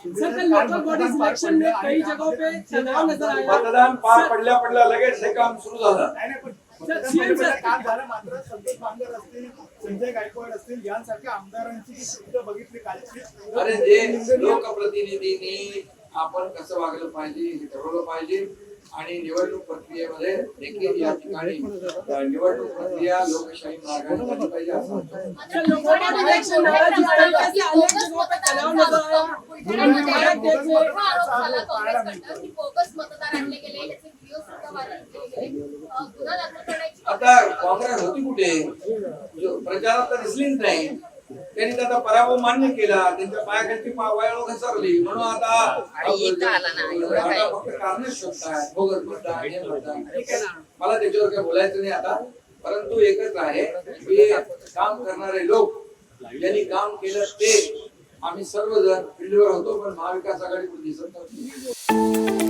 Sir कल local body selection में कई जगहों पे तनाव नजर आया। मतदान पार पडल्या पडल्या लगेच हे काम सुरू झालं. नाही, नाही, पण सर, CM सर- काम झालं मात्र संतोष बांगर असतील संजय गायकवाड असतील यांसारख्या आमदारांची बघितली कालची. अरे जे लोकप्रतिनिधींनी आपण कसं वागलं पाहिजे हे ठरवलं पाहिजे आणि निवडणूक प्रक्रियेमध्ये देखील या ठिकाणी निवडणूक प्रक्रिया लोकशाही मार्गाने झाली पाहिजे आता काँग्रेस होती कुठे जो प्रचारात तर दिसलीच नाही त्यांनी त्याचा पराभव मान्य केला. त्यांच्या पायाखालची पावयाळू घसरली. म्हणून आता फक्त कारण शोधताय ठीक आहे ना. मला त्याच्यावर काही बोलायचं नाही आता. परंतु एकच आहे की काम करणारे लोक ज्यांनी काम केलं ते आम्ही सर्वजण फील्डवर होतो पण महाविकास आघाडीकडून दिसत नव्हती.